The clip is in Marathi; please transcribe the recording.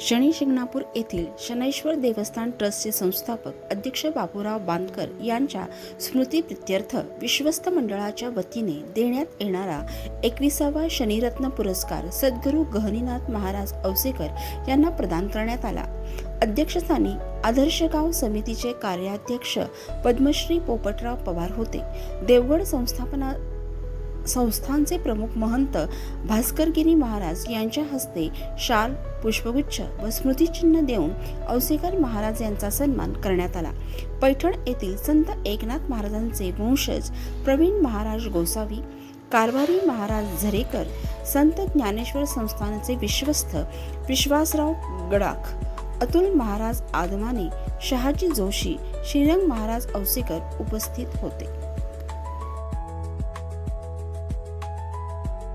शनी शिंगणापूर येथील शनैश्वर देवस्थान ट्रस्टचे संस्थापक अध्यक्ष बापूराव बांदकर यांच्या स्मृतीप्रित्यर्थ विश्वस्त मंडळाच्या वतीने देण्यात येणारा एकविसावा शनिरत्न पुरस्कार सद्गुरू गहनीनाथ महाराज औसेकर यांना प्रदान करण्यात आला. अध्यक्षस्थानी आदर्श गाव समितीचे कार्याध्यक्ष पद्मश्री पोपटराव पवार होते. देवगड संस्थापना संस्थानचे प्रमुख महंत भास्करगिरी महाराज यांच्या हस्ते शाल पुष्पगुच्छ व स्मृतिचिन्ह देऊन औसेकर महाराज यांचा सन्मान करण्यात आला. पैठण येथील संत एकनाथ महाराजांचे वंशज प्रवीण महाराज गोसावी कारभारी महाराज झरेकर संत ज्ञानेश्वर संस्थानचे विश्वस्त विश्वासराव गडाख अतुल महाराज आदमाने शहाजी जोशी श्रीरंग महाराज औसेकर उपस्थित होते.